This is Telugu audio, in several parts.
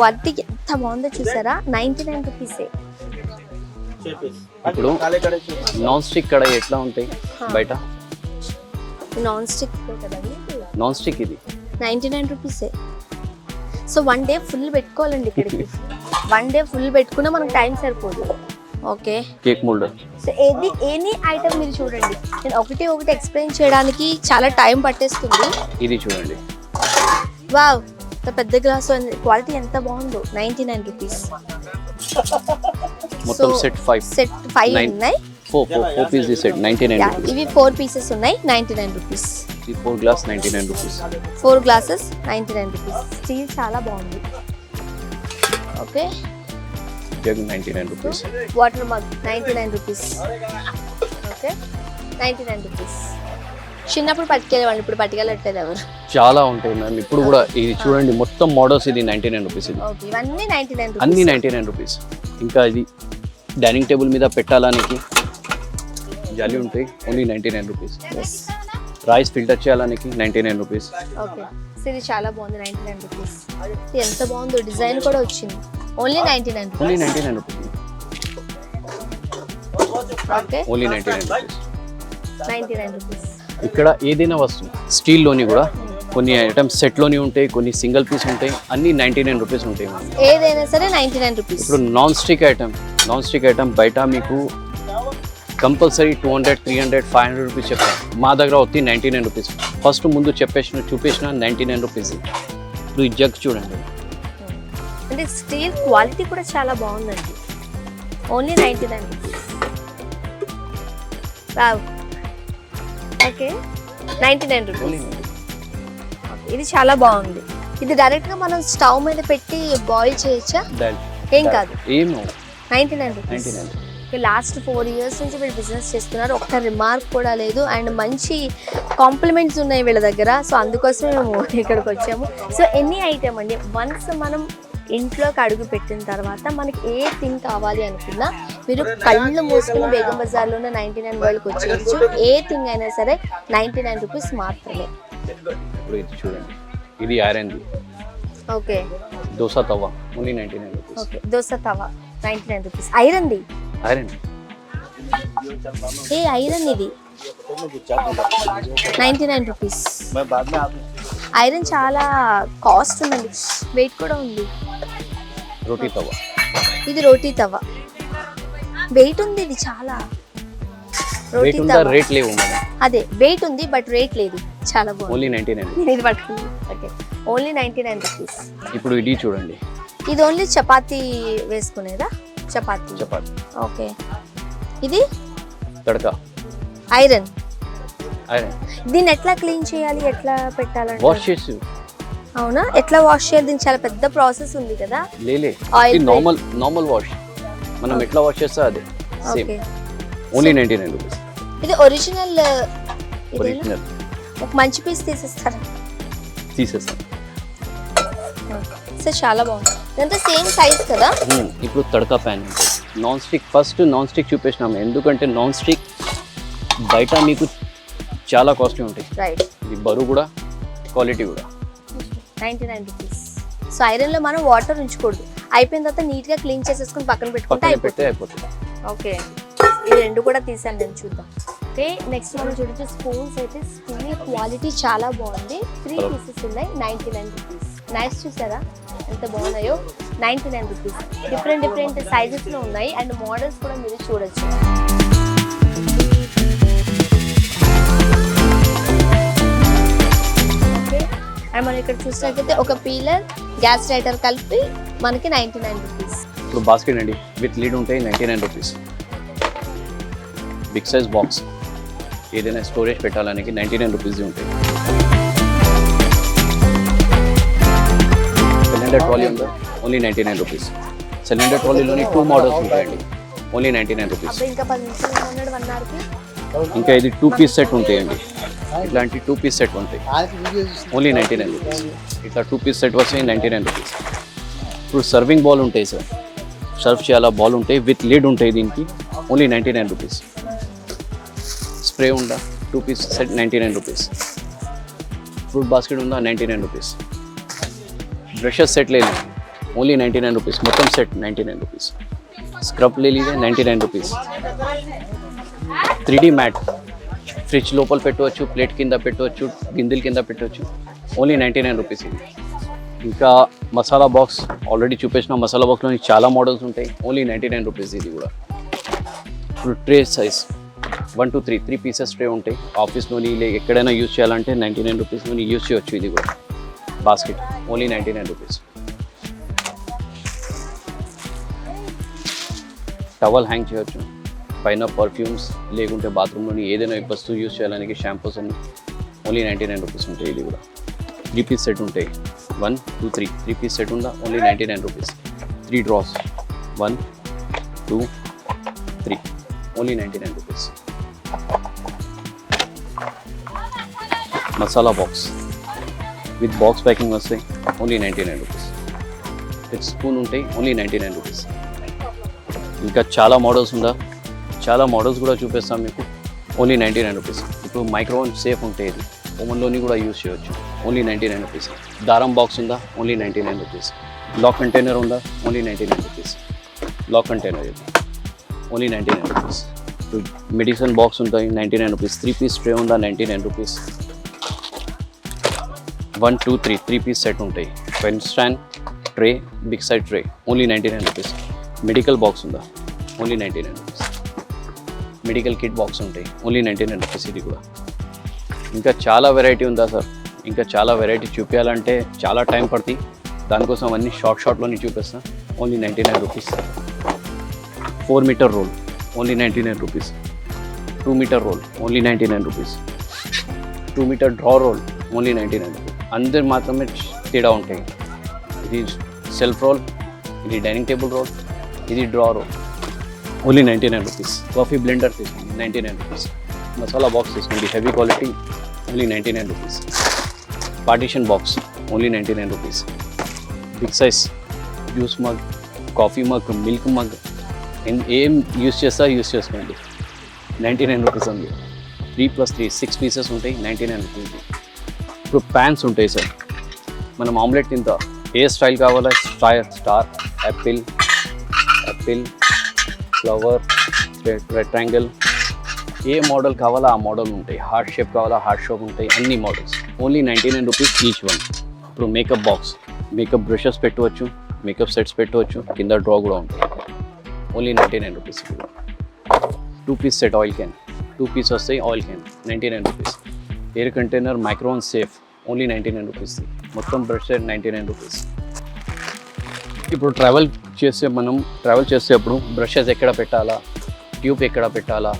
క్వాలిటీ ఎంత బాగుందో చూసారా? నైన్టీ నైన్ రూపీసే ఇప్పుడు నాన్ స్టిక్ కడాయి ఎట్లా ఉంటాయి బయట? నాన్ స్టిక్ కదండి. నాన్ స్టిక్ ఇది. నైంటీ నైన్ రూపీసే సో వన్ డే ఫుల్ పెట్టుకోవాలండి ఇక్కడికి. వన్ డే ఫుల్ పెట్టుకున్నా మనకు టైం సరిపోదు. ఓకే. కేక్ మోల్డర్ సో ఏది ఎనీ ఐటమ్ మీరు చూడండి. నేను ఒకటి ఒకటి ఎక్స్ప్లెయిన్ చేయడానికి చాలా టైం పట్టేస్తుంది. ఇది చూడండి. వావ్. ఇంత పెద్ద గ్లాస్ క్వాలిటీ ఎంత బాగుందో నైంటీ నైన్ రూపీస్. మొత్తం సెట్ ఫైవ్ సెట్ ఫైవ్. ఉన్నాయి. Four four four piece set ninety nine ఇవి ఫోర్ పీసెస్ ఉన్నాయి ninety nine rupees four glass ninety nine rupees four glasses ninety nine rupees steel చాలా బాగుంది. Okay jug ninety nine rupees water mug ninety nine rupees okay ninety nine rupees చిన్నప్పుడు పట్టుకెళ్ళేవాళ్ళు ఇప్పుడు పట్టుకెళ్ళట్లేదు ఎవరు. చాలా ఉంటాయి మ్యామ్. ఇప్పుడు కూడా ఇది చూడండి మొత్తం మోడల్స్ ఇది నైన్టీ నైన్ రూపీస్ ఇది. ఓకే ఇవన్నీ నైంటీ నైన్ అన్ని నైన్టీ నైన్ రూపీస్ ఇంకా ఇది డైనింగ్ టేబుల్ మీద పెట్టాలానికి జాలి ఉంటాయి only ninety nine rupees rice filter చేయాలానికి ninety nine rupees okay ఇది చాలా బాగుంది నైంటీ నైన్ రూపీస్ ఎంత బాగుందో డిజైన్ కూడా వచ్చింది. Only ninety nine only ninety nine rupees okay. Only ninety nine rupees ninety nine rupees ఇక్కడ ఏదైనా వస్తువు స్టీల్లోని కూడా కొన్ని ఐటమ్స్ సెట్లోని ఉంటాయి కొన్ని సింగిల్ పీస్ ఉంటాయి అన్ని నైంటీ నైన్ రూపీస్ ఉంటాయి ఏదైనా సరే నైంటీ నైన్ రూపీస్ ఇప్పుడు non stick item non stick item బయట మీకు compulsory two hundred three hundred five hundred rupees చెప్తాను మా దగ్గర వచ్చి నైంటీ నైన్ రూపీస్ ఫస్ట్ ముందు చెప్పేసిన చూపించిన నైంటీ నైన్ రూపీస్ ఇప్పుడు ఈ జగ్ చూడండి. అంటే స్టీల్ క్వాలిటీ కూడా చాలా బాగుందండి. Only ninety nine rupees okay. Ninety nine rupees. ఇది చాలా బాగుంది. ఇది డైరెక్ట్గా మనం స్టవ్ మీద పెట్టి బాయిల్ చేయొచ్చా? ఏం కాదు. ఏం ninety nine rupees. Last four years నుంచి వీళ్ళు బిజినెస్ చేస్తున్నారు. ఒక్క రిమార్క్ కూడా లేదు. అండ్ మంచి కాంప్లిమెంట్స్ ఉన్నాయి వీళ్ళ దగ్గర. సో అందుకోసమే మేము ఇక్కడికి వచ్చాము. సో ఎన్ని ఐటమ్ అండి. వన్స్ మనం ఇంట్లోకి అడుగు పెట్టిన తర్వాత మనకి ఏ థింగ్ కావాలి అనుకున్నా మీరు కళ్ళు మూసుకుని బేగం బజార్లోనే నైంటీ నైన్ వరల్డ్కి వచ్చేయచ్చు. ఏ థింగ్ అయినా సరే నైంటీ నైన్ రూపీస్ మాత్రమే. ఇప్పుడు ఇది చూడండి. ఇది ఐరన్ది ఓకే. దోశ తవ్వ. Only ninety nine rupees. Okay dosa తవా నైంటీ నైన్ రూపీస్. ఐరన్ది ఐరన్. ఏ ఐరన్ ఇది? Ninety nine rupees. ఐరన్ చాలా కాస్ట్ ఉందండి వెయిట్ కూడా ఉంది. రోటీ తవ్వ. ఇది రోటీ తవ వెయిట్ ఉంది ఇది చాలా. రోటీ రేట్ ఉందా? తవ రేట్ లేవు అదే వెయిట్ ఉంది బట్ రేట్ లేదు. చాలా బాగుంది. ఓన్లీ నైంటీ నైన్ ఇది పట్టుకున్నాను. Okay only ninety nine rupees ఇప్పుడు ఇది చూడండి. ఇది ఓన్లీ చపాతీ వేసుకునేదా? చపాతీ. చపాతి. ఓకే ఇది? తడక. ఐరన్ ఐరన్ దీన్ని ఎట్లా క్లీన్ చేయాలి? ఎట్లా పెట్టాలంటే వాష్ చేసి. అవునా? ఎట్లా వాష్ చేయాలి? దీనికి చాలా పెద్ద ప్రాసెస్ ఉంది కదా. లేలే నార్మల్ నార్మల్ వాష్ మనం ఎట్లా వాష్ చేస్తా అదే same okay only ninety nine rupees ఇది ఒరిజినల్ ఇదేనా? ఒరిజినల్ ఒక మంచి పీస్ తీసేస్తారా? తీసేస్తాం. సో చాలా బాగుంది. ఇదంతా సేమ్ సైజ్ కదా? Hmm, ఇప్పుడు tadka pan. Non stick first non stick చూపించినాము ఎందుకంటే నాన్ స్టిక్ బయట మీకు చాలా కాస్ట్లీ ఉంటాయి. రైట్ ఇది బరువు కూడా క్వాలిటీ కూడా. నైంటీ నైన్ రూపీస్ సో ఐరన్లో మనం వాటర్ ఉంచకూడదు. అయిపోయిన తర్వాత నీట్గా క్లీన్ చేసేసుకుని పక్కన పెట్టుకుంటే అయిపోతుంది. ఓకే ఈ రెండు కూడా తీసాను నేను చూద్దాం. ఓకే నెక్స్ట్ మనం చూడొచ్చు స్పూన్స్ అయితే స్పూన్ క్వాలిటీ చాలా బాగుంది. త్రీ. పీసెస్ ఉన్నాయి నైంటీ నైన్ రూపీస్ నైస్ చూసారా? ఎంత బాగున్నాయో. Ninety nine rupees different different సైజెస్లో ఉన్నాయి. అండ్ మోడల్స్ కూడా మీరు చూడొచ్చు. అండ్ మనం ఇక్కడ చూసినట్లయితే ఒక పీలర్ గ్యాస్ లైటర్ కలిపి మనకి నైంటీ నైన్ రూపీస్. ఇప్పుడు బాస్కెట్ అండి విత్ లీడ్ ఉంటాయి ninety nine rupees. Big size box. ఏదైనా స్టోరేజ్ పెట్టాలనికి నైంటీ నైన్ రూపీస్ ఉంటాయి. సిలిండర్ ట్రాలీ ఉందా? Only ninety nine rupees. Cylinder ట్రాలీలోని two models ఉంటాయండి. Only ninety nine rupees. ఇంకా ఇది టూ పీస్ సెట్ ఉంటాయండి. ఇట్లాంటి టూ పీస్ సెట్ ఉంటాయి. Only ninety nine rupees. ఇట్లా టూ పీస్ సెట్ వస్తాయి నైంటీ నైన్ రూపీస్. ఇప్పుడు సర్వింగ్ బాల్ ఉంటాయి సార్. సర్వ్ చేయాలా బాల్ ఉంటాయి విత్ లీడ్ ఉంటాయి దీనికి. Only ninety nine rupees spray ఉందా? Two piece set ninety nine rupees fruit basket ఉందా? Ninety nine rupees brushes set లేదు. ఓన్లీ నైంటీ నైన్ రూపీస్ మొత్తం set ninety nine rupees scrub లే ninety nine rupees three D mat fridge లోపల పెట్టవచ్చు ప్లేట్ కింద పెట్టవచ్చు గిందిల్ కింద పెట్టవచ్చు. ఓన్లీ నైంటీ నైన్ రూపీస్ ఇది. ఇంకా మసాలా బాక్స్ ఆల్రెడీ చూపించిన మసాలా బాక్స్లో చాలా మోడల్స్ ఉంటాయి. ఓన్లీ నైంటీ నైన్ రూపీస్ ఇది కూడా. ఇప్పుడు tray size one two three three pieces tray ఉంటాయి. ఆఫీస్లోని లే ఎక్కడైనా యూజ్ చేయాలంటే నైంటీ నైన్ రూపీస్లోని యూజ్ చేయొచ్చు ఇది కూడా. Basket only ninety nine rupees towel hang చేయొచ్చు. పైన పర్ఫ్యూమ్స్ లేకుంటే బాత్రూంలోని ఏదైనా వస్తువు యూజ్ చేయడానికి షాంపూస్ అన్ని. ఓన్లీ నైంటీ నైన్ రూపీస్ ఉంటాయి ఇది కూడా. త్రీ పీస్ సెట్ ఉంటాయి. One two three three piece set ఉందా? Only ninety nine rupees three drawers one two three only ninety nine rupees masala box with box packing వస్తాయి only ninety nine rupees with spoon ఉంటాయి ఓన్లీ నైంటీ నైన్ రూపీస్ ఇంకా చాలా మోడల్స్ ఉందా? చాలా మోడల్స్ కూడా చూపిస్తాం మీకు. ఓన్లీ నైంటీ నైన్ రూపీస్ ఇప్పుడు మైక్రోవన్ సేఫ్ ఉంటాయి ఇది. ఓవెన్లోని కూడా యూజ్ చేయొచ్చు. Only ninety nine rupees. దారం బాక్స్ ఉందా? Only ninety nine rupees. Lock container ఉందా? Only ninety nine rupees. Lock container ఇది only ninety nine rupees. Medicine box ఉంటాయి ninety nine rupees. Three piece tray ఉందా? Ninety nine rupees. One two three. Three piece set ఉంటాయి. Pen stand tray big side tray. Only ninety nine rupees. Medical box ఉందా? Only ninety nine rupees. Medical kit box ఉంటాయి. ఓన్లీ నైంటీ నైన్ రూపీస్ ఇది కూడా. ఇంకా చాలా వెరైటీ ఉందా సార్? ఇంకా చాలా వెరైటీ చూపించాలంటే చాలా టైం పడుతుంది. దానికోసం అన్ని షార్ట్ షార్ట్లోని చూపిస్తాను only ninety nine rupees four meter roll only ninety nine rupees two meter roll only ninety nine rupees two meter draw roll only ninety nine rupees అందరు మాత్రమే తేడా ఉంటాయి. ఇది సెల్ఫ్ రోల్ ఇది డైనింగ్ టేబుల్ రోల్ ఇది draw roll only ninety nine rupees coffee blender తీసుకోండి. Ninety nine rupees masala box తీసుకోండి. Heavy quality only ninety nine rupees partition box only ninety nine rupees big size juice mug coffee mug milk mug ఏం యూస్ చేస్తా యూస్ చేసుకోండి. నైంటీ నైన్ రూపీస్ ఉంది three plus three six pieces ఉంటాయి నైంటీ నైన్ రూపీస్ ఇప్పుడు ప్యాన్స్ ఉంటాయి సార్ మనం ఆమ్లెట్ తింటా. ఏ స్టైల్ కావాలా? Star star apple apple flower rectangle ఏ మోడల్ కావాలా ఆ మోడల్ ఉంటాయి. హార్ట్ షేప్ కావాలా హార్ట్ షేప్ ఉంటాయి. అన్ని models only ninety nine rupees each one ఇప్పుడు మేకప్ బాక్స్ మేకప్ బ్రషెస్ పెట్టవచ్చు మేకప్ సెట్స్ పెట్టవచ్చు కింద డ్రా కూడా ఉంటుంది. Only ninety nine rupees two piece set oil can two piece వస్తాయి oil can ninety nine rupees air container micron safe only ninety nine rupees మొత్తం brush set ninety nine rupees ఇప్పుడు ట్రావెల్ చేసే మనం ట్రావెల్ చేసేటప్పుడు బ్రషెస్ ఎక్కడ పెట్టాలా ట్యూబ్ ఎక్కడ పెట్టాలా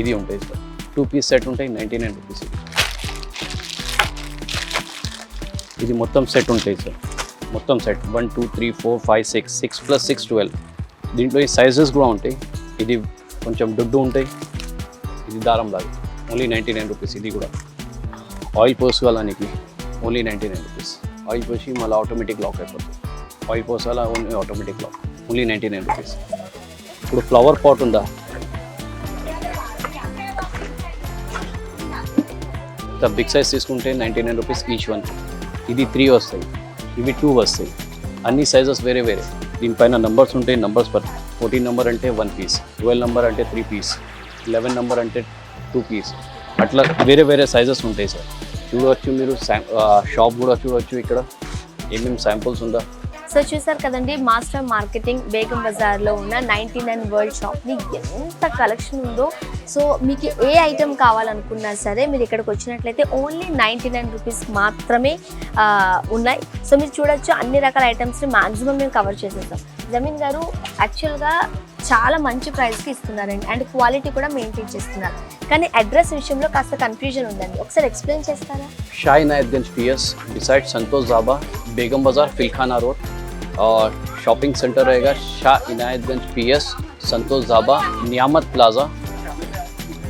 ఇది ఉంటాయి సార్. టూ పీస్ సెట్ ఉంటాయి నైంటీ నైన్ రూపీస్ ఇది మొత్తం సెట్ ఉంటాయి సార్. మొత్తం set one two three four five six six plus six twelve దీంట్లో ఈ సైజెస్ కూడా ఉంటాయి. ఇది కొంచెం దుడ్డు ఉంటాయి. ఇది దారం లాగా. ఓన్లీ నైంటీ నైన్ రూపీస్ ఇది కూడా. Oil పోసుకోవాలానికి only ninety nine rupees oil పోసి మళ్ళీ ఆటోమేటిక్ లాక్ అయిపోతుంది. Oil పోసాలా only automatic lock only ninety nine rupees ఇప్పుడు ఫ్లవర్ పాట్ ఉందా? ద బిగ్ సైజ్ తీసుకుంటే ninety nine rupees each one ఇది త్రీ వస్తాయి. ఇవి టూ వస్తాయి. అన్ని సైజెస్ వేరే వేరే. దీనిపైన నంబర్స్ ఉంటాయి నంబర్స్ పర్ ఫోర్టీన్ నెంబర్ అంటే వన్ పీస్ ట్వెల్వ్ నెంబర్ అంటే త్రీ పీస్ లెవెన్ నెంబర్ అంటే టూ పీస్ అట్లా వేరే వేరే సైజెస్ ఉంటాయి సార్ చూడవచ్చు మీరు షాప్ కూడా చూడవచ్చు ఇక్కడ. ఏమేమి శాంపుల్స్ ఉందా? సో చూసారు కదండి మాస్టర్ మార్కెటింగ్ బేగం బజార్లో ఉన్న నైంటీ నైన్ వరల్డ్ షాప్ని ఎంత కలెక్షన్ ఉందో సో మీకు ఏ ఐటెం కావాలనుకున్నా సరే మీరు ఇక్కడికి వచ్చినట్లయితే ఓన్లీ నైంటీ నైన్ రూపీస్ మాత్రమే ఆ, ఉన్నాయి సో మీరు చూడొచ్చు అన్ని రకాల ఐటమ్స్ని మాక్సిమం మేము కవర్ చేసేస్తాం జమీన్ గారు యాక్చువల్గా చాలా మంచి ప్రైస్కి ఇస్తున్నారండి అండ్ క్వాలిటీ కూడా మెయింటైన్ చేస్తున్నారు కానీ అడ్రస్ విషయంలో కాస్త కన్ఫ్యూజన్ ఉందండి ఒకసారి ఎక్స్ప్లెయిన్ చేస్తారా Shah Inayatganj P S decide Santosh ज़ाबा बेगम बाज़ार फिलखाना रोड और शॉपिंग सेंटर रहेगा Shah इनायतगंज P S Santosh ज़ाबा Niyamat plaza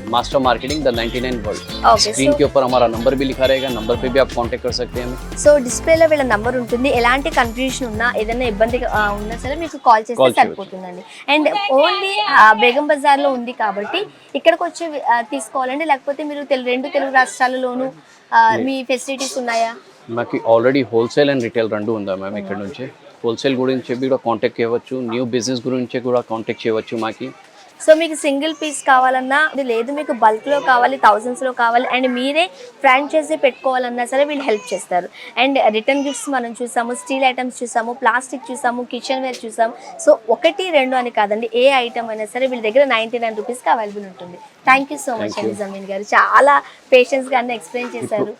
Master marketing the 99 world Okay, screen so- के ऊपर हमारा नंबर भी लिखा रहेगा नंबर पे भी आप कांटेक्ट कर सकते हैं हमें సో డిస్ప్లేలో వీళ్ళ నంబర్ ఉంటుంది ఎలాంటి కన్ఫ్యూజన్ ఉన్నా ఏదైనా ఇబ్బంది ఆ, ఉన్నా సరే మీకు కాల్ చేస్తే Call చేయవచ్చు. సరిపోతుందండి అండ్ ఓన్లీ బేగం బజార్లో ఉంది కాబట్టి ఇక్కడికి వచ్చి ఆ, తీసుకోవాలండి లేకపోతే మీరు తెలు రెండు తెలుగు రాష్ట్రాలలోనూ ఆ, మీ ఫెసిలిటీస్ ఉన్నాయా మాకు ఆల్రెడీ హోల్సేల్ అండ్ రిటైల్ రెండు ఉందా మ్యామ్ ఇక్కడ నుంచి హోల్సేల్ గురించి కూడా కాంటాక్ట్ చేయవచ్చు న్యూ బిజినెస్ గురించి కూడా కాంటాక్ట్ చేయవచ్చు మాకి సో మీకు సింగిల్ పీస్ కావాలన్నా అది లేదు మీకు బల్క్లో కావాలి థౌజండ్స్లో కావాలి అండ్ మీరే ఫ్రాంచైజీ పెట్టుకోవాలన్నా సరే వీళ్ళు హెల్ప్ చేస్తారు. అండ్ రిటర్న్ గిఫ్ట్స్ మనం చూసాము స్టీల్ ఐటమ్స్ చూసాము ప్లాస్టిక్ చూసాము కిచెన్ వేర్ చూసాము. సో ఒకటి రెండు అని కాదండి ఏ ఐటమ్ అయినా సరే వీళ్ళ దగ్గర నైంటీ నైన్ రూపీస్కి అవైలబుల్ ఉంటుంది. Thank you so much. అండి జమీన్ గారు. చాలా పేషెన్స్గా అన్ని ఎక్స్ప్లెయిన్ చేశారు.